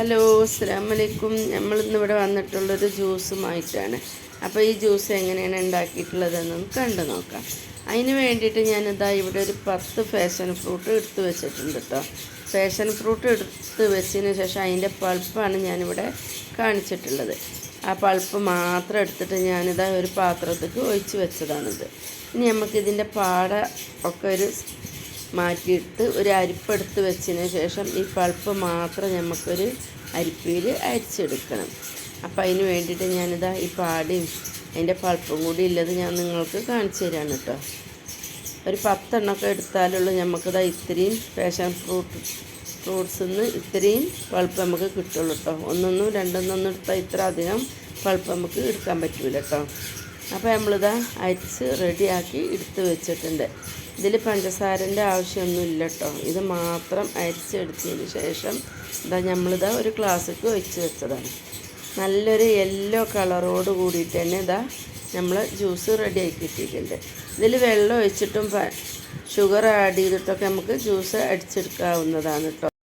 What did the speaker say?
Hello അസ്സാമലൈക്കും നമ്മളിന്ന് ഇവിടെ വന്നിട്ടുള്ളൊരു ജ്യൂസുമായിട്ടാണ്. അപ്പോൾ ഈ ജ്യൂസ് എങ്ങനെയാണ് ഉണ്ടാക്കിയിട്ടുള്ളതെന്നൊന്ന് കണ്ടു നോക്കാം. അതിന് വേണ്ടിയിട്ട് ഞാനിതാ ഇവിടെ ഒരു പത്ത് ഫാഷൻ ഫ്രൂട്ട് എടുത്ത് വെച്ചിട്ടുണ്ട് കേട്ടോ ഫാഷൻ ഫ്രൂട്ട് എടുത്ത് വെച്ചതിന് ശേഷം അതിന്റെ പൾപ്പാണ് ഞാനിവിടെ കാണിച്ചിട്ടുള്ളത്. ആ പൾപ്പ് മാത്രം എടുത്തിട്ട് ഞാനിതാ ഒരു പാത്രത്തേക്ക് ഒഴിച്ച് വെച്ചതാണിത്. ഇനി നമുക്കിതിന്റെ പാട ഒക്കെ ഒരു മാറ്റിയിട്ട് ഒരു അരിപ്പെടുത്ത് വെച്ചതിന് ശേഷം ഈ പൾപ്പ് മാത്രം നമുക്കൊരു അരിപ്പയിൽ അരിച്ചെടുക്കണം. അപ്പോൾ അതിന് വേണ്ടിയിട്ട് ഞാനിതാ ഈ പാടിയും അതിന്റെ പൾപ്പും കൂടി ഉള്ളത് ഞാൻ നിങ്ങൾക്ക് കാണിച്ചു തരാണ് കേട്ടോ. ഒരു പത്തെണ്ണമൊക്കെ എടുത്താലുള്ളൂ നമുക്കിതാ ഇത്രയും പാഷൻ ഫ്രൂട്ട് ഫ്രൂട്ട്സിൽ നിന്ന് ഇത്രയും പൾപ്പ് നമുക്ക് കിട്ടുള്ളൂ കേട്ടോ. ഒന്നൊന്നും രണ്ടൊന്നൊന്നും എടുത്താൽ ഇത്ര അധികം പൾപ്പ് നമുക്ക് എടുക്കാൻ പറ്റില്ല കേട്ടോ. അപ്പോൾ നമ്മളിതാ അരിച്ച് റെഡിയാക്കി എടുത്ത് വെച്ചിട്ടുണ്ട്. ഇതിൽ പഞ്ചസാരന്റെ ആവശ്യമൊന്നുമില്ല കേട്ടോ ഇത് മാത്രം അരിച്ചെടുത്തതിന് ശേഷം ഇതാ നമ്മളിതാ ഒരു ഗ്ലാസ്സിക്ക് ഒഴിച്ച് വെച്ചതാണ്. നല്ലൊരു യെല്ലോ കളറോട് കൂടിയിട്ട് തന്നെ ഇതാ നമ്മൾ ജ്യൂസ് റെഡിയാക്കി കിട്ടിയിട്ടുണ്ട്. ഇതിൽ വെള്ളം ഒഴിച്ചിട്ടും ഷുഗർ ആഡ് ചെയ്തിട്ടൊക്കെ നമുക്ക് ജ്യൂസ് അടിച്ചെടുക്കാവുന്നതാണ് കേട്ടോ